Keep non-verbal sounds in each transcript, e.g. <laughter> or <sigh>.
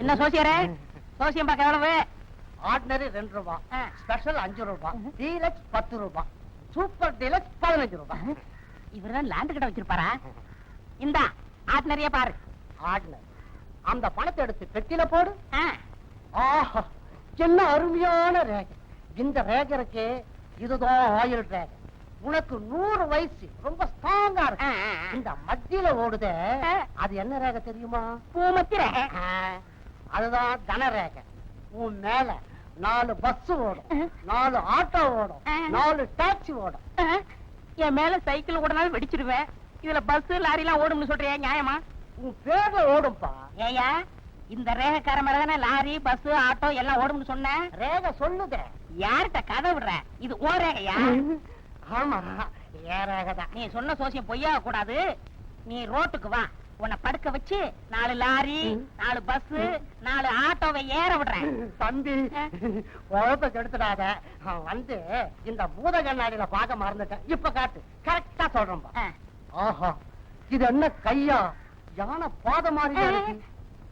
என்ன சோசியரே? சோசியம் பார்க்க எவ்வளவு? ஆர்டினரி ரெண்டு ரூபா. ஸ்பெஷல் அஞ்சு ரூபா. டீலக்ஸ் பத்து ரூபா. சூப்பர் டீலக்ஸ் பதினஞ்சு ரூபா. இவர்தான் லேண்ட் கிட்ட வச்சிருப்பாரா? இந்தா ஆட் நிறைய பாரு. ஆர்டினரி அந்த பணத்தை எடுத்து பெட்டியில போடு. ஆஹா என்ன அருமையான ரேகை. இந்த ரேகை இருக்கே இதுதான் ஆயில் ரேகை. உனக்கு நூறு வயசு. ரொம்ப ஸ்ட்ராங்கா இருக்கு. இந்த மத்தியில ஓடுதே. அது என்ன ரேகை தெரியுமா? பூமத்திர. ஆ, அதுதான் தன ரேகை உன் மேல நாலு பஸ் ஓடும் நாலு ஆட்டோ ஓடும். நாலு டாக்ஸி ஓடும். என் மேல சைக்கிள் ஓடனாலும் வெடிச்சிருவேன் இதுல பஸ் லாரி எல்லாம் ஓடும்னு சொல்றியா நியாயமா? உன் பேர்ல ஓடும்பா. ஏயா இந்த ரேகக்கார மேல தானே லாரி பஸ் ஆட்டோ எல்லாம் ஓடும்னு சொன்னேன் ரேகை சொல்லுதே. யார்கிட்ட கதை விடுற? இது ஓ ரேகையா? ஆமா ஏன் ரேகை தான் நீ சொன்ன சோசியம் பொய்யா கூடாது நீ ரோட்டுக்கு வா. உன்னை படுக்க வச்சு நாலு லாரி. நாலு பஸ் நாலு ஆட்டோவை ஏற விடுறேன். தம்பி. உழப்ப கெடுத்துடாத. அவன் வந்து இந்த பூத கண்ணாடியில பார்க்க மறந்துட்டேன். இப்ப காட்டு. கரெக்டா சொல்றேன்பா ஆ. ஆஹா இது என்ன கையா? யானை பாத மாதிரி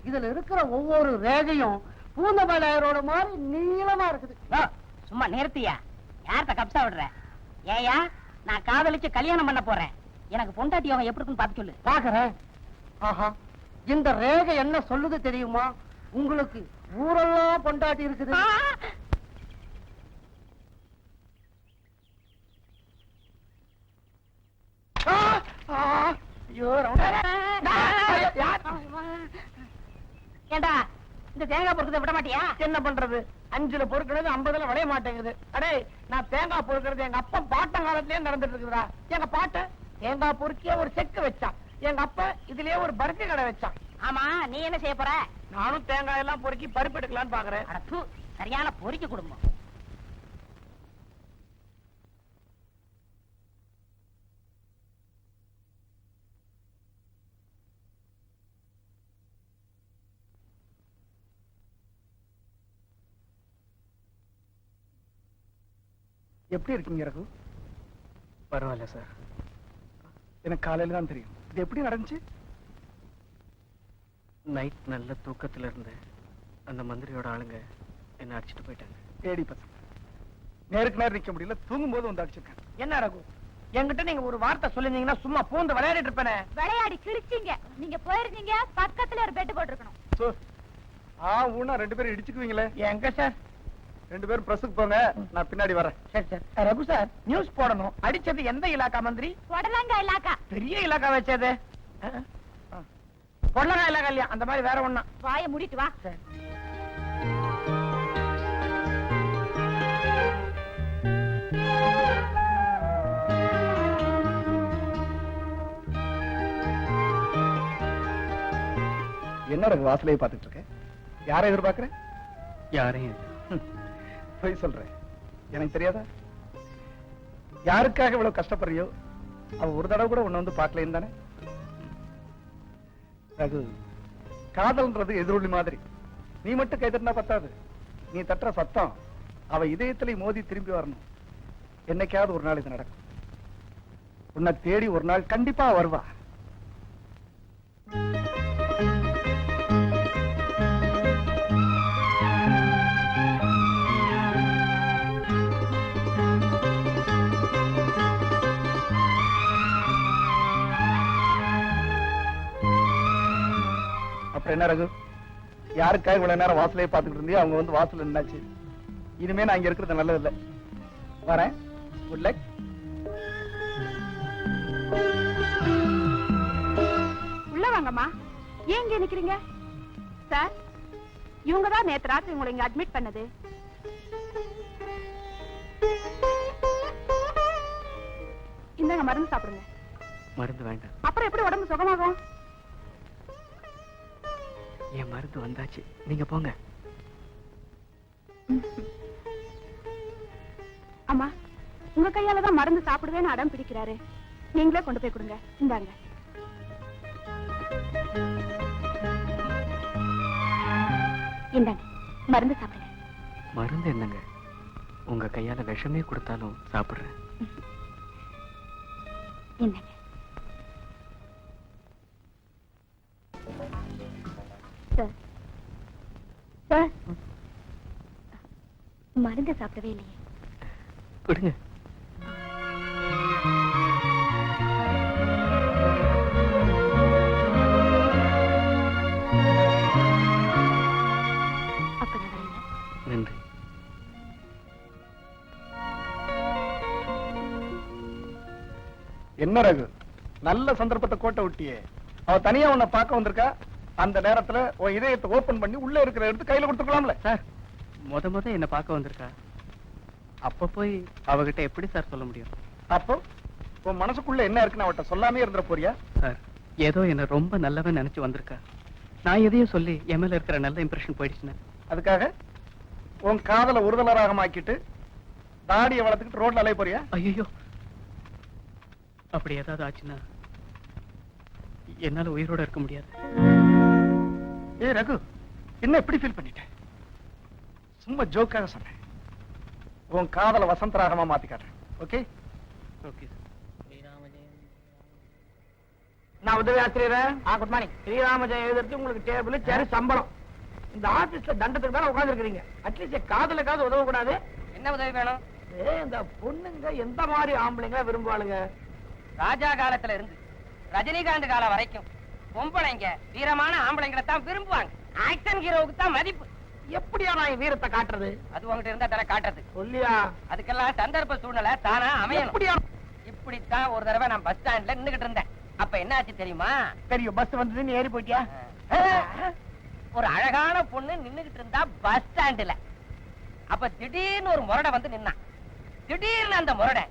இதுல இருக்கிற ஒவ்வொரு ரேகையும் பூந்தமலையரோட மாதிரி நீளமா இருக்குது. சும்மா நிறுத்தியா? யார்கிட்ட கப்சா விடுற? ஏயா நான் காதலிச்சு கல்யாணம் பண்ண போறேன். எனக்கு பொண்டாட்டி யோகம் எப்படி இருக்குன்னு பார்த்து சொல்லு. பாக்குறேன். ஆஹா இந்த ரேகை என்ன சொல்லுது தெரியுமா? உங்களுக்கு ஊரெல்லாம் பொண்டாட்டி இருக்குது. ஏண்டா இந்த தேங்காய் பொறுக்கிறத விட மாட்டியா? என்ன பண்றது? அஞ்சுல பொறுக்கிறது ஐம்பதுல விளைய மாட்டேங்குது. அடே நான் தேங்காய் பொறுக்கிறது எங்க அப்பா பாட்டன் காலத்திலேயே நடந்துட்டு இருக்குதுடா. எங்க பாட்ட தேங்காய் பொறுக்கிய ஒரு செக்கு வச்சான். எங்க அப்பா இதுலயே ஒரு பருத்தி கடை வச்சான். ஆமா நீ என்ன செய்ய போற? நானும் தேங்காய் எல்லாம் பொறுக்கி பருப்பு எடுக்கலாம்னு பாக்குறேன். அட தூ, சரியான பொறிக்க குடும்பம். எப்படி இருக்கீங்க ரகு? பரவாயில்ல சார். எனக்கு காலையில தான் தெரியும். இது எப்படி நடந்துச்சு? நைட் நல்ல தூக்கத்துல இருந்தேன் அந்த மந்திரியோட ஆளுங்க என்ன அடிச்சிட்டு போயிட்டாங்க. ஏடி பசங்க நேருக்கு நேரம் நிக்க முடியல தூங்கும் போது வந்து அடிச்சிருக்கேன். என்ன ரகு? என்கிட்ட நீங்க ஒரு வார்த்தை சொல்லிருந்தீங்கன்னா சும்மா பூந்து விளையாடிட்டு இருப்பேனே. விளையாடி கிழிச்சீங்க நீங்க போயிருந்தீங்க பக்கத்துல ஒரு பெட் போட்டிருக்கணும். ஆ ஊனா ரெண்டு பேரும் இடிச்சுக்குவீங்களே. எங்க சார்? ரெண்டு பேரும் பிரஸுக்கு போங்க. நான் பின்னாடி வரேன். சரி சார். ரகு சார் நியூஸ் போடணும். அடிச்சது எந்த இலாக்கா மந்திரி? உடலங்க இலாக்கா. பெரிய இலாக்கா வச்சது. பொள்ளகா இலாக்கா இல்லையா? அந்த மாதிரி வேற ஒண்ணா. வாய மூடிட்டு வா. சரி. என்ன ரகு வாசலையே பார்த்துட்டு இருக்கேன் யாரை எதிர்பார்க்கறேன் யாரையும் போய் சொல்றேன். எனக்கு தெரியாதா? யாருக்காக இவ்வளவு கஷ்டப்படுறியோ அவ ஒரு தடவை கூட உன்னை வந்து பார்க்கலைன்னு தானே? ரகு காதல்ன்றது எதிரொலி மாதிரி. நீ மட்டும் கை தட்டினா பத்தாது. நீ தட்டுற சத்தம் அவ இதயத்திலே மோதி திரும்பி வரணும். என்னைக்காவது ஒரு நாள் இது நடக்கும். உன்னை தேடி ஒரு நாள் கண்டிப்பா வருவா. அப்புறம் என்ன ரகு? யாருக்காக இவ்வளவு நேரம் வாசலையே பார்த்துக்கிட்டு இருந்தியோ? அவங்க வந்து வாசல் என்னாச்சு இனிமே நான் இங்க இருக்கிறது நல்லது இல்ல வரேன். குட் லக் உள்ள வாங்கம்மா. ஏன் இங்க நிக்கிறீங்க? சார் இவங்க தான் நேத்து ராத்திரி உங்களை இங்க அட்மிட் பண்ணது. இந்தாங்க மருந்து சாப்பிடுங்க. மருந்து வேண்டாம். அப்புறம் எப்படி உடம்பு சுகமாகும்? என் மருந்து வந்தாச்சு. நீங்க போங்க. அம்மா உங்க கையால தான் மருந்து சாப்பிடுவேன்னு அடம் பிடிக்கிறாரு. நீங்களே கொண்டு போய் கொடுங்க. இந்தாங்க. இந்தாங்க. மருந்து சாப்பிடுங்க. மருந்து என்னங்க? உங்க கையால விஷமே கொடுத்தாலும் சாப்பிடுறேன். இந்தாங்க. மருந்து சாப்பிடவே இல்லையே. கொடுங்க. நன்றி. என்ன ரகு? நல்ல சந்தர்ப்பத்தை கோட்டை விட்டியே அவ தனியா உன்னை பார்க்க வந்திருக்கா? அந்த நேரத்துல உன் இதயத்தை ஓபன் பண்ணி உள்ள இருக்கிற எடுத்து கையில கொடுத்துக்கலாம்ல சார் முத முத என்ன பார்க்க வந்திருக்கா? அப்ப போய் அவகிட்ட எப்படி சார் சொல்ல முடியும்? அப்போ உன் மனசுக்குள்ள என்ன இருக்குன்னு அவட்ட சொல்லாமே இருந்துற போறியா? சார் ஏதோ என்ன ரொம்ப நல்லவன் நினைச்சு வந்திருக்கா. நான் எதையும் சொல்லி என் மேல இருக்கிற நல்ல இம்ப்ரெஷன் போயிடுச்சுன்னு. அதுக்காக உன் காதல உறுதலராகமாக்கிட்டு தாடியை வளர்த்துக்கிட்டு ரோட்ல அலைய போறியா? ஐயோ அப்படி ஏதாவது ஆச்சுன்னா என்னால உயிரோட இருக்க முடியாது. ஏ ரகு என்ன எப்படி ஃபீல் பண்ணிட்ட? சும்மா ஜோக்காக சொன்னேன் உன் காதல வசந்தராகமா மாத்தி காட்டுறேன். ஓகே ஓகே நான் உதவி ஆசிரியர். ஆ குட் மார்னிங் ஸ்ரீராம உங்களுக்கு டேபிள் சேர் சம்பளம். இந்த ஆபீஸ்ல தண்டத்துக்கு தானே உட்கார்ந்துருக்கீங்க அட்லீஸ்ட் காதலுக்காவது உதவ கூடாது என்ன உதவி வேணும்? ஏ இந்த பொண்ணுங்க எந்த மாதிரி ஆம்பளைங்க விரும்புவாளுங்க? ராஜா காலத்துல இருந்து ரஜினிகாந்த் காலம் வரைக்கும் பொம்பளைங்க வீரமான ஆம்பளைங்களை தான் விரும்புவாங்க. ஆக்ஷன் ஹீரோவுக்கு தான் மதிப்பு. எப்படியா நான் வீரத்தை காட்டுறது? அது உங்ககிட்ட இருந்தா தர காட்டுறது. சொல்லியா? அதுக்கெல்லாம் சந்தர்ப்ப சூழ்நிலை தானா அமையணும். எப்படியா? இப்படித்தான் ஒரு தடவை நான் பஸ் ஸ்டாண்ட்ல நின்னுகிட்டு இருந்தேன். அப்ப என்ன ஆச்சு தெரியுமா? தெரியும். பஸ் வந்தது நீ ஏறி போயிட்டியா? ஒரு அழகான பொண்ணு நின்னுகிட்டு இருந்தா பஸ் ஸ்டாண்டுல அப்ப திடீர்னு ஒரு முரடை வந்து நின்னான் திடீர்னு அந்த முரடை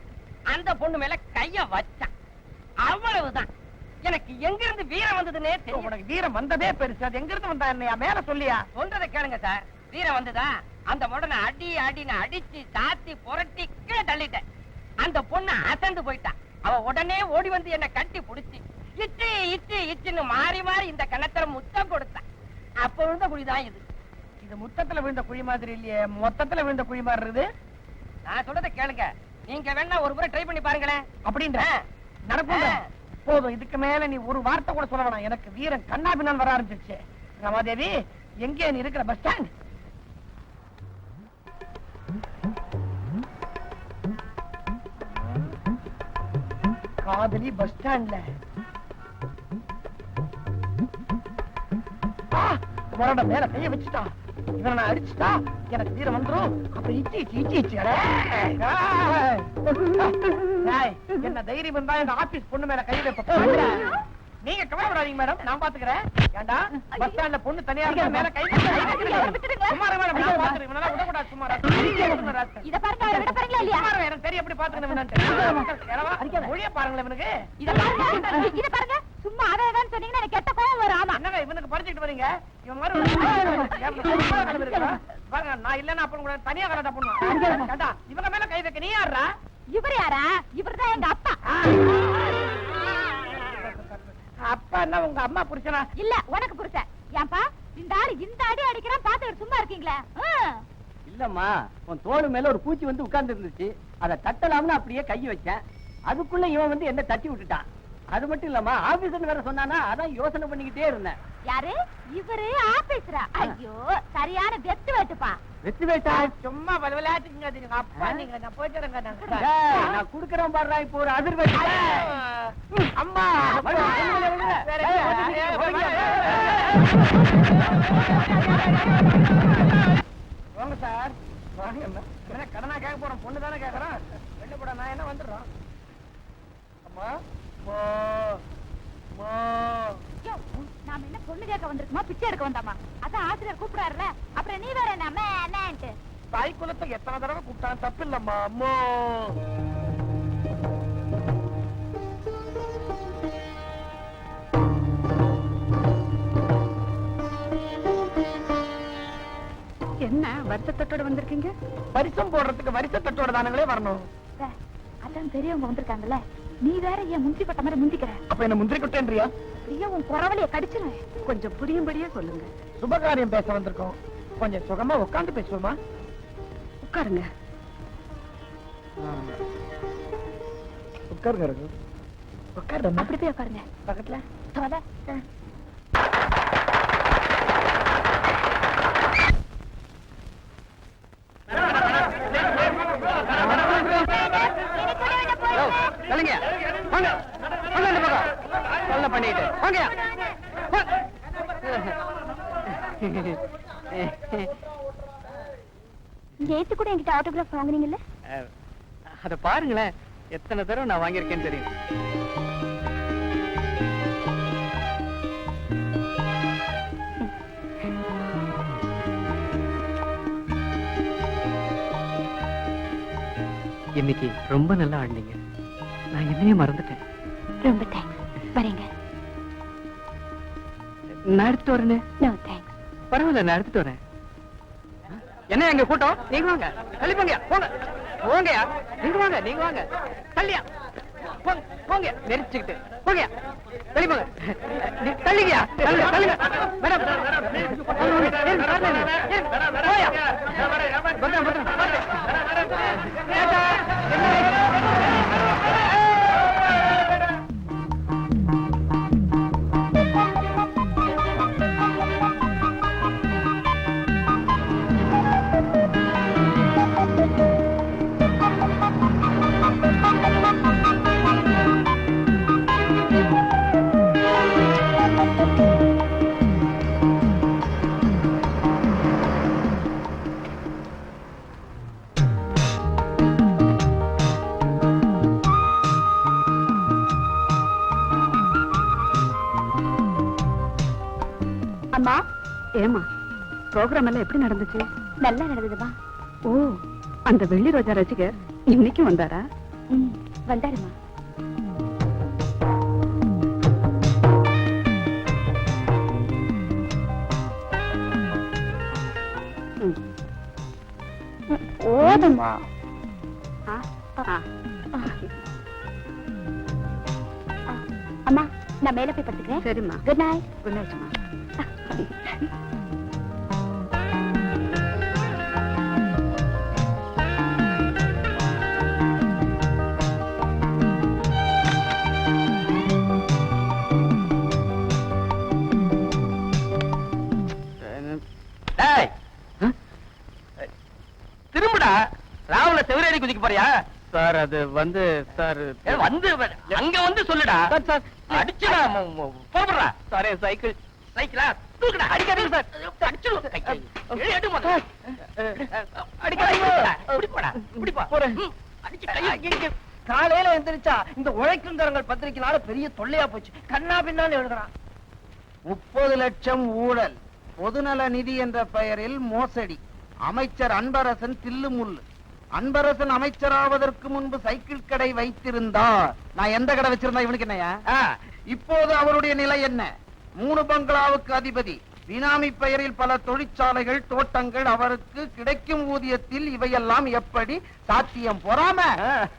அந்த பொண்ணு மேல கைய வச்சான் அவ்வளவுதான். எனக்கு எங்க இருந்து வீரம் வந்ததுன்னே தெரியும். உனக்கு வீரம் வந்ததே பெருசு. அது எங்க இருந்து வந்தா என்னையா? மேல சொல்லியா? சொல்றதை கேளுங்க சார். வீரம் வந்ததா? அந்த முடனை அடி அடின்னு அடிச்சு சாத்தி புரட்டி கீழே தள்ளிட்டேன். அந்த பொண்ணு அசந்து போயிட்டா. அவ உடனே ஓடி வந்து என்ன கட்டி புடிச்சு இச்சு இச்சு இச்சுன்னு மாறி மாறி இந்த கணத்துல முத்தம் கொடுத்தா. அப்ப விழுந்த குழிதான் இது. இது முத்தத்துல விழுந்த குழி மாதிரி இல்லையே. மொத்தத்துல விழுந்த குழி மாதிரி இருக்குது. நான் சொல்றதை கேளுங்க. நீங்க வேணா ஒரு முறை ட்ரை பண்ணி பாருங்களேன். அப்படின்ற. நடக்கும். போதும் இதுக்கு மேல நீ ஒரு வார்த்தை கூட சொல்ல வேணாம். எனக்கு வீரன் கண்ணாபின்னான் வர ஆரம்பிச்சிருச்சு. ரமாதேவி எங்கே நீ இருக்கிற? Bus stand. காதலி பஸ் ஸ்டாண்ட்ல. முரட மேல கைய வச்சுட்டான். இவனை அடிச்சுட்டா எனக்கு வீரம் வந்துரும். அப்ப இச்சி இச்சி என்ன தைரியம் இருந்தா எங்க ஆபீஸ் பொண்ணு மேல கை வைப்ப. நீங்க கவலைப்படாதீங்க மேடம். நான் பாத்துக்கிறேன். ஏண்டா? பஸ் ஸ்டாண்ட்ல பொண்ணு தனியா இருந்தா மேல கை சும்மா மேடம். நான் பாத்துக்கிறேன். இவனால விடக்கூடாது சும்மா. இத பாருங்க அவரை விட போறீங்களா இல்லையா? எனக்கு தெரியும் எப்படி பாத்துக்கணும். மொழிய பாருங்களேன் இவனுக்கு. இத பாருங்க. இத பாருங்க. சும்மா அதான் சொன்னீங்கன்னா எனக்கு கெட்ட ஆமா என்னங்க இவனுக்கு படிச்சுட்டு வரீங்க இவன் மாதிரி ஒரு பாருங்க நான் இல்லன்னா அப்புறம் கூட தனியா கலாட்டா பண்ணுவேன் ஏண்டா, இவங்க மேல கை வைக்க நீ யாரா இவர் யாரா? எங்க அப்பா. அப்பா என்ன உங்க அம்மா புருஷனா? இல்ல உனக்கு புருஷன். ஏன்பா இந்த ஆளு இந்த அடி அடிக்கிறான் பாத்துக்கிட்டு சும்மா இருக்கீங்களே. இல்லம்மா உன் தோடு மேல ஒரு பூச்சி வந்து உட்கார்ந்து இருந்துச்சு அதை தட்டலாம்னு அப்படியே கை வச்சேன். அதுக்குள்ள இவன் வந்து என்ன தட்டி விட்டுட்டான். அது மட்டும் இல்லம்மா ஆபீசர் வேற சொன்னானா அதான் யோசனை பண்ணிக்கிட்டே இருந்தேன் யாரு இவரு ஆபீஸ்ரா ஐயோ சரியான வெத்து வெட்டுப்பா வெற்றி வேட்டா சும்மா விளையாட்டுங்க நீங்க அப்பா நீங்க நான் போயிட்டு வரேங்க நான். குடுக்கறேன் பாடுறா இப்போ ஒரு அதிர்வெட்டு அம்மா விடு, விடு, விடு. வேற ஏய், எங்க? ஏய், ஒதுங்கி, ஏய், வாங்க சார் வாங்க என்ன என்ன கடனா கேட்க போறோம் பொண்ணு தானே கேக்குறோம் வெளில போட நான் என்ன வந்துடுறோம் அம்மா நாம என்ன பொண்ணு கேட்க வந்திருக்கோமா பிச்சை எடுக்க வந்தாமா? அதான் ஆசிரியர் கூப்பிடாருல அப்புறம் நீ வேற என்ன? என்னன்ட்டு. தாய் குலத்தை எத்தனை தடவை கூப்பிட்டாலும் தப்பு இல்லம்மா அம்மா. என்ன வருத்தத்தோட வந்திருக்கீங்க? பரிசம் போடுறதுக்கு வரிசை தட்டோட தானங்களே வரணும். அதான் பெரியவங்க வந்திருக்காங்கல்ல. நீ வேற ஏன் முந்தி கொட்ட மாதிரி முந்திக்கிற. அப்ப என்ன முந்திரி குட்டேன்றியா அப்படியே உன் குறவலைய கடிச்சுன கொஞ்சம் புரியும்படியா சொல்லுங்க. சுபகாரியம் பேச வந்திருக்கோம். கொஞ்சம் சுகமா உட்கார்ந்து பேசுவோமா? உட்காருங்க. உட்காருங்க உட்காருமா அப்படி போய் உட்காருங்க. பக்கத்துல? வாங்கயா ஜெயித்து கூட என்கிட்ட ஆட்டோகிராஃப் வாங்குனீங்கல்ல? அதை பாருங்களேன். எத்தனை தடவை நான் வாங்கியிருக்கேன்னு தெரியும். இன்னைக்கு ரொம்ப நல்லா ஆடினீங்க. நான் என்னையே மறந்துட்டேன். ரொம்ப தேங்க்ஸ் வரேங்க. நான் எடுத்துட்டு வரேனே நோ தேங்க்ஸ் பரவாயில்ல நான் எடுத்துட்டு வரேன் என்ன எங்க கூட்டம் நீங்க வாங்க தள்ளி போங்க போங்க போங்கயா நீங்க வாங்க நீங்க வாங்க தள்ளியா போங்க போங்க நெரிச்சுக்கிட்டு போங்கயா தள்ளி போங்க தள்ளிங்கயா தள்ளுங்க தள்ளுங்க மேடம் போயா பத்திரம் பத்திரம் ஏமா ப்ரோக்ராம் எல்லாம் எப்படி நடந்துச்சு? நல்லா நடந்ததுமா ஓ அந்த வெள்ளி ரோஜா ரசிகர் இன்னைக்கும் வந்தாரா? ம் வந்தாருமா. ம். போதுமா ஆ, ஆ. அம்மா நான் மேல போய் படுத்துக்கிறேன். சரிம்மா. குட் நைட் குட் நைட்மா டேய் திரும்புடா. ராவுல செவரேறி குதிக்க போறியா? சார் அது வந்து சார் வந்து அங்க வந்து சொல்லுடா. சார். அடிச்சுடா போடுறா சார் சைக்கிள். சைக்கிளா? காலையில எந்திரிச்சா இந்த உழைக்குந்தரங்கள் பத்திரிக்கைனால பெரிய தொல்லையா போச்சு. கண்ணா பின்னான்னு எழுதுறான். முப்பது லட்சம் ஊழல் பொதுநல நிதி என்ற பெயரில் மோசடி. அமைச்சர் அன்பரசன் தில்லுமுள்ளு. அன்பரசன் அமைச்சராவதற்கு முன்பு சைக்கிள் கடை வைத்திருந்தார். நான் எந்த கடை வச்சிருந்தா இவனுக்கு என்னையா இப்போது அவருடைய நிலை என்ன? மூணு பங்களாவுக்கு அதிபதி. பினாமி பெயரில் பல தொழிற்சாலைகள் தோட்டங்கள் அவருக்கு கிடைக்கும் ஊதியத்தில் இவையெல்லாம் எப்படி? சாத்தியம் பொறாம?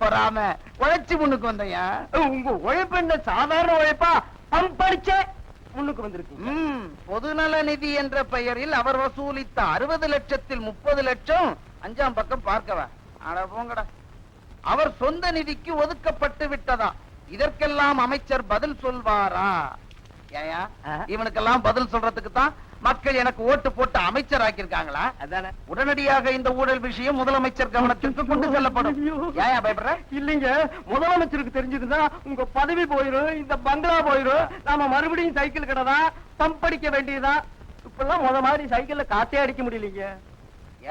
பொறாம. உழைச்சு முன்னுக்கு வந்தையா? உங்க உழைப்பு என்ன? சாதாரண உழைப்பா? பம்படிச்சே முன்னுக்கு வந்திருக்கு பொதுநல நிதி என்ற பெயரில் அவர் வசூலித்த அறுபது லட்சத்தில் முப்பது லட்சம். அஞ்சாம் பக்கம் பார்க்கவா? அட போங்கடா. அவர் சொந்த நிதிக்கு ஒதுக்கப்பட்டு விட்டதா? இதற்கெல்லாம் அமைச்சர் பதில் சொல்வாரா? ஏயா இவனுக்கெல்லாம் பதில் சொல்றதுக்கு தான் மக்கள் எனக்கு ஓட்டு போட்டு அமைச்சர் ஆக்கியிருக்காங்களா அதானே. உடனடியாக இந்த ஊழல் விஷயம் முதலமைச்சர் கவனத்திற்கு கொண்டு செல்லப்படும். ஏயா பயப்படுற? இல்லைங்க. முதலமைச்சருக்கு தெரிஞ்சதுன்னா உங்க பதவி போயிரும் இந்த பங்களா போயிரும். நாம மறுபடியும் சைக்கிள் கடை தான் பம்ப் அடிக்க வேண்டியதுதான் இப்பெல்லாம் முத மாதிரி சைக்கிள்ல காத்தே அடிக்க முடியலீங்க.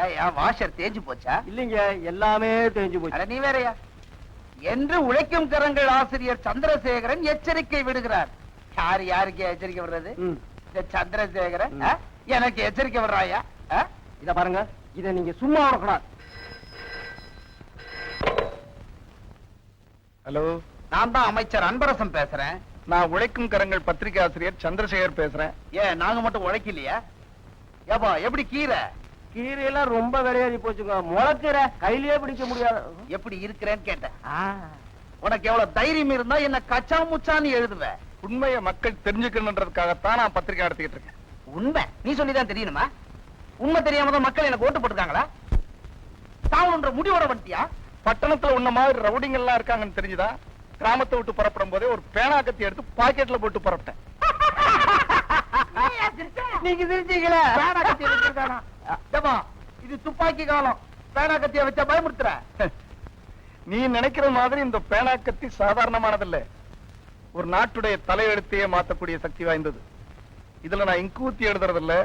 ஏயா வாஷர் தேஞ்சு போச்சா? இல்லைங்க எல்லாமே தெரிஞ்சு போச்சு. நீ வேறயா? என்று உழைக்கும் கரங்கள் ஆசிரியர் சந்திரசேகரன் எச்சரிக்கை விடுகிறார். யார் யாருக்கு எச்சரிக்கை விடுறது. இந்த. ஆ? எனக்கு எச்சரிக்கை விடுறாயா? இத பாருங்க. இத நீங்க சும்மா விடக்கூடாது. ஹலோ. நான் தான் அமைச்சர் அன்பரசன் பேசுறேன். நான் உழைக்கும் கரங்கள் பத்திரிகை ஆசிரியர் சந்திரசேகர் பேசுறேன். ஏன் நாங்க மட்டும் உழைக்கலையா? ஏப்பா எப்படி கீரை? கீரையெல்லாம் ரொம்ப விளையாடி போச்சுங்க. முளைக்கீரை கையிலேயே பிடிக்க முடியாது. எப்படி இருக்கிறேன்னு கேட்டேன். உனக்கு எவ்வளவு தைரியம் இருந்தா என்ன கச்சா முச்சான்னு எழுதுவ. உண்மையை மக்கள் தெரிஞ்சுக்கணுன்றதுக்காகத்தான் நான் பத்திரிகை நடத்திக்கிட்டு இருக்கேன். உண்மை? நீ சொல்லிதான் தெரியணுமா? உண்மை தெரியாம தான் மக்கள் எனக்கு ஓட்டு போட்டுருக்காங்களா? தாவணுன்ற முடிவோட வந்துட்டியா? பட்டணத்துல உன்ன மாதிரி ரவுடிங்க எல்லாம் இருக்காங்கன்னு தெரிஞ்சுதா? கிராமத்தை விட்டு புறப்படும் போதே ஒரு பேனா கத்தி எடுத்து பாக்கெட்ல போட்டு புறப்பட்டேன். நீங்க சிரிச்சீங்களே? பேனா கத்தி வச்சிருக்கானா ஏப்பா, இது துப்பாக்கி காலம். பேனா கத்திய வச்சா பயமுறுத்துற? நீ நினைக்கிற மாதிரி இந்த பேனா கத்தி சாதாரணமானதில்ல. ஒரு நாட்டுடைய தலையெழுத்தையே மாத்தக்கூடிய சக்தி வாய்ந்தது. இதுல நான் இங்கு ஊத்தி எழுதுறது இல்ல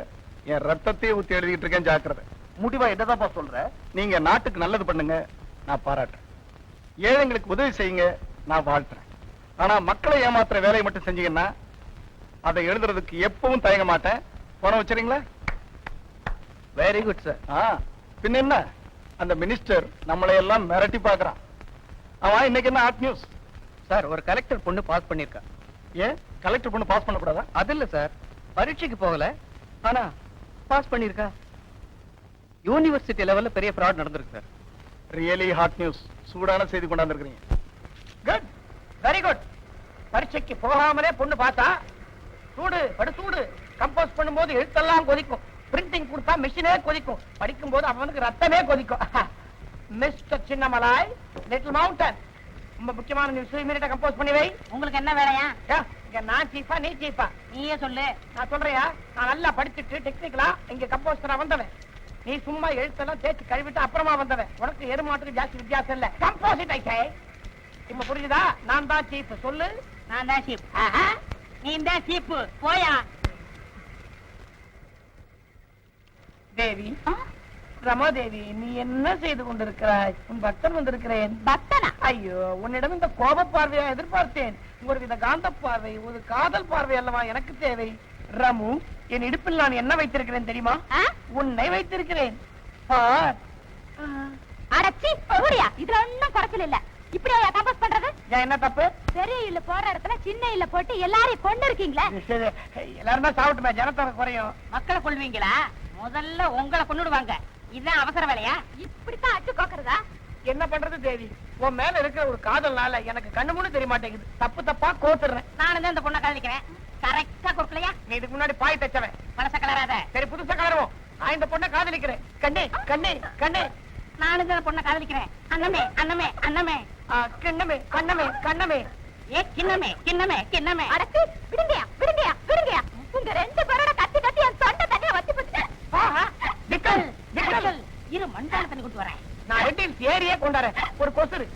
என் ரத்தத்தையே ஊத்தி எழுதிட்டு இருக்கேன் ஜாக்கிரதை. முடிவா என்னதான்ப்பா சொல்ற? நீங்க நாட்டுக்கு நல்லது பண்ணுங்க நான் பாராட்டுறேன். ஏழைங்களுக்கு உதவி செய்யுங்க நான் வாழ்த்துறேன். ஆனா மக்களை ஏமாத்துற வேலையை மட்டும் செஞ்சீங்கன்னா அதை எழுதுறதுக்கு எப்பவும் தயங்க மாட்டேன். பணம் வச்சுறீங்களா? வெரி குட் சார் ஆ பின்ன என்ன? அந்த மினிஸ்டர் நம்மளை எல்லாம் மிரட்டி பார்க்கறான். அவன் இன்னைக்கு என்ன ஹாட் நியூஸ் சார் ஒரு கலெக்டர் பொண்ணு பாஸ் பண்ணிருக்கா ஏன்? கலெக்டர் பொண்ணு பாஸ் பண்ணக்கூடாதா? அது இல்ல சார். பரீட்சைக்கு போகல. ஆனா பாஸ் பண்ணிருக்கா யூனிவர்சிட்டி லெவல்ல பெரிய ஃப்ராட் நடந்திருக்கு சார். ரியலி ஹாட் நியூஸ் சூடான செய்தி கொண்டாந்துருக்கீங்க குட் வெரி குட் பரீட்சைக்கு போகாமலே பொண்ணு பார்த்தா சூடு படு சூடு கம்போஸ் பண்ணும்போது எழுத்தெல்லாம் கொதிக்கும். பிரிண்டிங் கொடுத்தா மிஷினே கொதிக்கும். படிக்கும் போது அவனுக்கு ரத்தமே கொதிக்கும். <laughs> மிஸ்டர் சின்னமலாய் லிட்டில் மவுண்டன் ரொம்ப முக்கியமான நியூஸ் இமீடியட்டா கம்போஸ் பண்ணி வை. உங்களுக்கு என்ன வேலையா? இங்க நான் சீஃபா நீ சீஃபா நீயே சொல்லு. நான் சொல்றியா நான் நல்லா படிச்சுட்டு டெக்னிக்கலா இங்க கம்போஸ் பண்ண வந்தவன். நீ சும்மா எழுத்தெல்லாம் தேய்ச்சி கழுவிட்டு அப்புறமா வந்தவன். உனக்கு எருமாட்டுக்கு ஜாஸ்தி வித்தியாசம் இல்ல. கம்போசிட் ஐசே இப்ப புரியுதா நான் தான் சீஃப் சொல்லு. நான் தான் சீப் நீ தான் சீப்பு போயா. தேவி. ரமாதேவி நீ என்ன செய்து கொண்டிருக்கிறாய்? உன் பக்தன் வந்திருக்கிறேன். பக்தனா? ஐயோ உன்னிடம் இந்த கோப பார்வையா எதிர்பார்த்தேன். ஒரு வித காந்த பார்வை ஒரு காதல் பார்வை அல்லவா எனக்கு தேவை? ரமு என் இடுப்பில் நான் என்ன வைத்திருக்கிறேன் தெரியுமா? உன்னை வைத்திருக்கிறேன். அடச்சி சூர்யா இதுல ஒண்ணும் குறைச்சல் இல்ல. இப்படி கம்போஸ் பண்றது? என்ன தப்பு? பெரிய இல்ல போற இடத்துல சின்ன இல்ல போட்டு எல்லாரையும் கொண்டு இருக்கீங்களே? எல்லாரும் சாப்பிட்டுமே ஜனத்தொகை குறையும். மக்களை கொள்வீங்களா முதல்ல உங்களை கொன்னுடுவாங்க. இதுதான் அவசர வேலையா? இப்படித்தான் அச்சு கோக்குறதா? என்ன பண்றது தேவி? உன் மேல இருக்கிற ஒரு காதல்னால எனக்கு கண்ணு மூணு தெரிய மாட்டேங்குது. தப்பு தப்பா கோத்துறேன். நானும் தான் இந்த பொண்ணை காதலிக்கிறேன். கரெக்டா கொடுக்கலையா நீ இதுக்கு முன்னாடி பாய் தச்சவன். பழச கலராத. சரி புதுசா கலருவோம். நான் இந்த பொண்ணை காதலிக்கிறேன். கண்ணே கண்ணே கண்ணே. நானும் தான் இந்த பொண்ணை காதலிக்கிறேன். அண்ணமே அண்ணமே அண்ணமே. கிண்ணமே கண்ணமே கண்ணமே. ஏ கிண்ணமே கிண்ணமே கிண்ணமே. அடச்சி விடுங்கயா விடுங்கயா விடுங்கயா. உங்க ரெண்டு பேரோட கத்தி கத்தி என் தொண்டை தண்ணிய வச்சு போட்டு. இரு மண்டாள தண்ணி கொண்டு வரேன். நான் ரெட்டின் தேரியே கொண்டாரேன் ஒரு கொசுரு